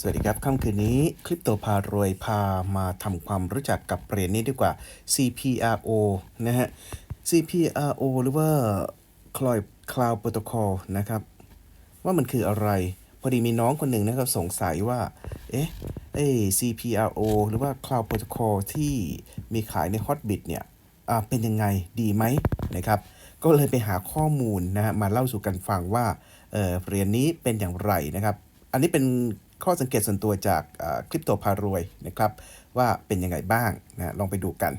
สวัสดีครับ ค่ำคืนนี้คลิปโตพารวยพามาทำความรู้จักกับเหรียญนี้ดีกว่า CPRO นะฮะ CPRO หรือว่า Cloud Cloud Protocol นะครับ ว่ามันคืออะไร พอดีมีน้องคนหนึ่งนะครับสงสัยว่า เอ๊ะไอ้ CPRO หรือว่า Cloud Protocol ที่มีขายใน Hotbit เนี่ยเป็นยังไงดีไหมนะครับก็เลยไปหาข้อมูลนะฮะมาเล่าสู่กันฟังว่าเเหรียญนี้เป็นอย่างไรนะครับ อันนี้เป็น ข้อสังเกตส่วนตัวจากคริปโตพารวยนะครับว่าเป็นยังไงบ้างนะลองไปดูกัน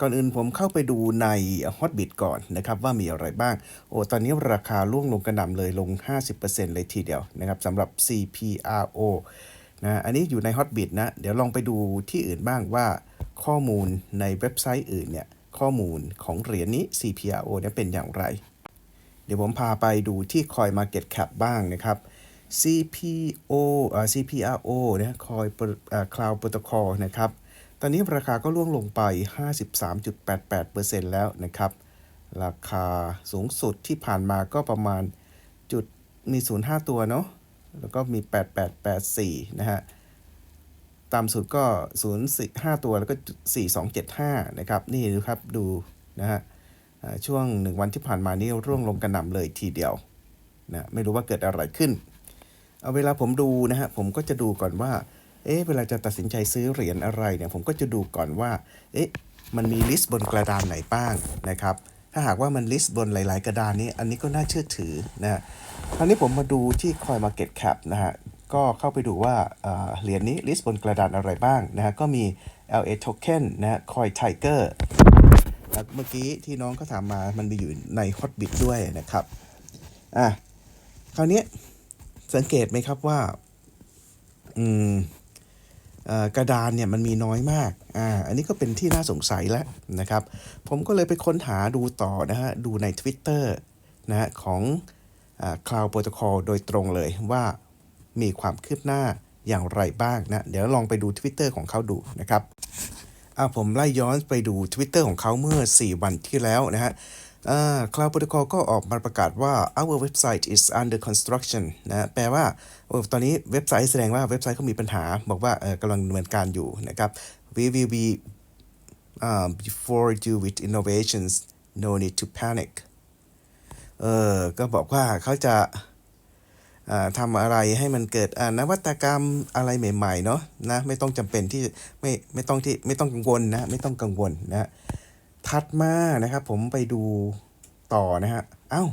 ก่อนอื่นผมเข้าไปดูใน Hotbit ก่อนนะครับว่ามีอะไรบ้าง โอ้ตอนนี้ราคาล่วงลงกระหน่ำเลยลง 50%เลยทีเดียวนะครับสำหรับ CPRO นะอันนี้อยู่ใน Hotbit นะ เดี๋ยวลองไปดูที่อื่นบ้างว่าข้อมูลในเว็บไซต์อื่นเนี่ยข้อมูลของเหรียญนี้ CPRO เนี่ยเป็นอย่างไร เดี๋ยวผมพาไปดูที่ Coin Market Cap บ้างนะครับ CPO อ่า CPRO นะคอยอ่า Cloud Protocol นะครับ ตอนนี้ราคาก็ล่วงลงไป 53.88%แล้วนะครับ ราคาสูงสุดที่ผ่านมาก็ประมาณจุดมี 05 ตัวเนาะ แล้วก็มี 8884 นะฮะต่ำสุดก็05ตัวแล้วก็ 4275 นะครับ นี่ดูครับดูนะฮะอ่าช่วง 1 วันที่ผ่านมานี่ร่วงลงกระหน่ำเลยทีเดียวนะไม่รู้ว่าเกิดอะไรขึ้น เอาเวลาผมดูนะฮะผมก็จะดูก่อนว่า เอ๊ะเวลาจะตัดสินใจซื้อเหรียญอะไรเนี่ยผมก็จะดูก่อนว่า เอ๊ะมันมีลิสต์บนกระดานไหนบ้างนะครับ ถ้าหากว่ามันลิสต์บนหลาย ๆ กระดานนี้ อันนี้ก็น่าเชื่อถือนะคราวนี้ผมมาดูที่ Coin Market Cap นะฮะก็เข้าไปดูว่าเอ่อเหรียญนี้ลิสต์บนกระดานอะไรบ้างนะฮะก็มี LA Token นะฮะ Coin Tiger แล้วเมื่อกี้ที่น้องเขาถามมามันมีอยู่ใน Hotbit ด้วยนะครับอะคราวนี้ สังเกตไหมครับว่า อืมกระดานเนี่ยมันมีน้อยมาก อ่า อันนี้ก็เป็นที่น่าสงสัยแล้วนะครับ ผมก็เลยไปค้นหาดูต่อนะฮะ ดูใน Twitter นะฮะของอ่า Cloud Protocol โดยตรงเลยว่ามีความคืบหน้าอย่างไรบ้างนะ เดี๋ยวลองไปดู Twitter ของเขาดูนะครับอ่าผมไล่ย้อนไปดู Twitter ของเขาเมื่อ 4 วันที่แล้วนะฮะ Cloud Protocol ก็ออกมาประกาศว่า our website is under construction นะแปลว่าตอนนี้เว็บไซต์แสดงว่าเว็บไซต์เขามีปัญหา บอกว่าเออกำลังดำเนินการอยู่นะครับ we will be uh, before you with innovations no need to panic เออก็บอกว่าเขาจะอ่าทำอะไรให้มันเกิดอ่านวัตกรรมอะไรใหม่ๆเนาะนะไม่ต้องจำเป็นที่ไม่ไม่ต้องที่ไม่ต้องกังวลนะไม่ต้องกังวลนะ ถัดมานะครับ ผมไปดูต่อนะฮะเอ้า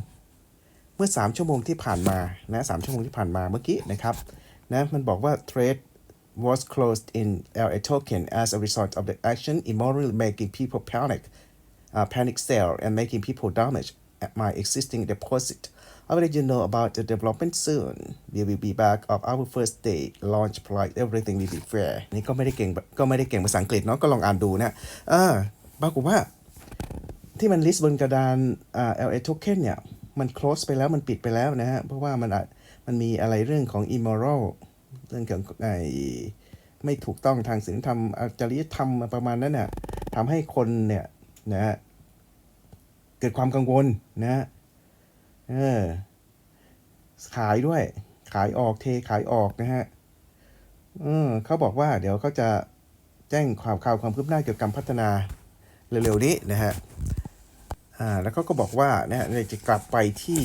เมื่อ 3 ชั่วโมงที่ผ่านมานะสามชั่วโมงที่ผ่านมาเมื่อกี้นะครับนะมันบอกว่า trade was closed in LA token as a result of the action immorally making people panic uh, panic sell and making people damage at my existing deposit I will let you know about the development soon we will be back of our first day launch price everything will be fair นี่ก็ไม่ได้เก่งก็ไม่ได้เก่งภาษาอังกฤษเนาะก็ลองอ่านดูนะอ่าปรากฏว่า ที่มันลิสต์บนกระดานอ่า LA token เนี่ย มัน close ไปแล้วมันปิดไปแล้วนะฮะ เพราะว่ามันอาจมันมีอะไรเรื่องของ immoral เรื่องของไอไม่ถูกต้องทางศีลธรรมอจริยธรรมประมาณนั้นน่ะทำให้คนเนี่ยนะฮะเกิดความกังวลนะฮะเออขายด้วย ขายออกเทขายออกนะฮะเออเขาบอกว่าเดี๋ยวเขาจะแจ้งข่าวข่าวความคืบหน้าเกี่ยวกับการพัฒนาเร็วๆนี้นะฮะ อ่าแล้วเขาก็บอกว่าเนะฮะจะกลับไปที่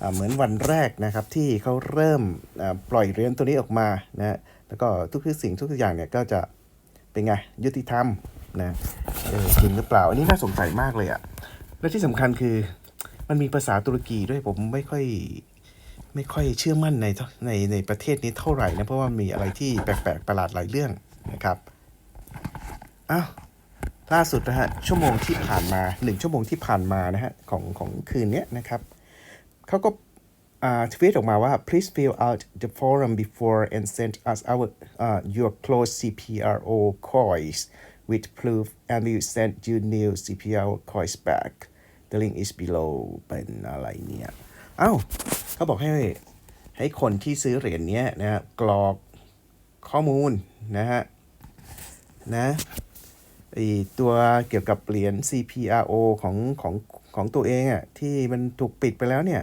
อ่าเหมือนวันแรกนะครับที่เขาเริ่มอ่าปล่อยเรียญตัวนี้ออกมานะแล้วก็ทุกสิ่งทุกอย่างเนี่ยก็จะเป็นไงยุติธรรมนะเออจริงหรือเปล่า อันนี้น่าสงสัยมากเลยอะและที่สำคัญคือมันมีภาษาตุรกีด้วยผมไม่ค่อยไม่ค่อยเชื่อมั่นในในในประเทศนี้เท่าไหร่นะเพราะว่ามีอะไรที่แปลกๆประหลาดหลายเรื่องนะครับอ้าว ล่าสุดนะฮะชั่วโมงที่ผ่านมาหนึ่งชั่วโมงที่ผ่านมานะฮะของของคืนนี้นะครับเขาก็อ่าทวีตออกมาว่า please fill out the form before and send us our uh, your closed CPRO coins with proof and we will send you new CPRO coins back the link is below เป็นอะไรเนี่ยเอ้าเขาบอกให้ให้คนที่ซื้อเหรียญเนี้ยนะฮะกรอกข้อมูลนะฮะนะ ตัวเกี่ยวกับเหรียญ CPRO ของของของตัวเองอะ่ะที่มันถูกปิดไปแล้วเนี่ย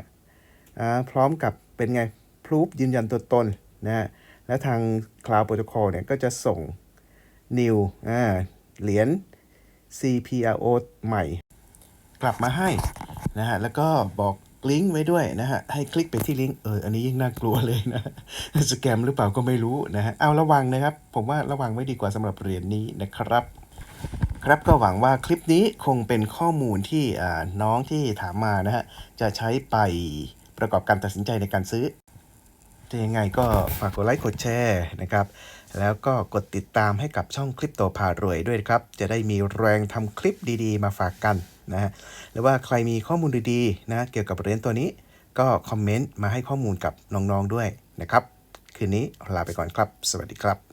พร้อมกับเป็นไงพรูฟยืนยันตัวตนนะฮะและทาง Cloud Protocol เนี่ยก็จะส่ง new อ่าเหรียญ CPRO ใหม่ กลับมาให้นะฮะแล้วก็บอกลิงก์ไว้ด้วยนะฮะให้คลิกไปที่ลิงก์เอออันนี้ยิ่งน่ากลัวเลยนะสแกมหรือเปล่าก็ไม่รู้นะฮะเอาระวังนะครับ ผมว่าระวังไว้ดีกว่าสำหรับเหรียญนี้นะครับ ครับก็หวังว่าคลิปนี้คงเป็นข้อมูลที่น้องที่ถามมานะฮะจะใช้ไปประกอบการตัดสินใจในการซื้อถ้ายังไงก็ฝากกดไลค์กดแชร์นะครับ แล้วก็กดติดตามให้กับช่องคลิปโตพารวยด้วยครับ จะได้มีแรงทำคลิปดีๆ มาฝากกันนะฮะหรือว่าใครมีข้อมูลดีๆนะเกี่ยวกับเหรียญตัวนี้ ก็คอมเมนต์มาให้ข้อมูลกับน้องๆด้วยนะครับ คืนนี้ลาไปก่อนครับ สวัสดีครับ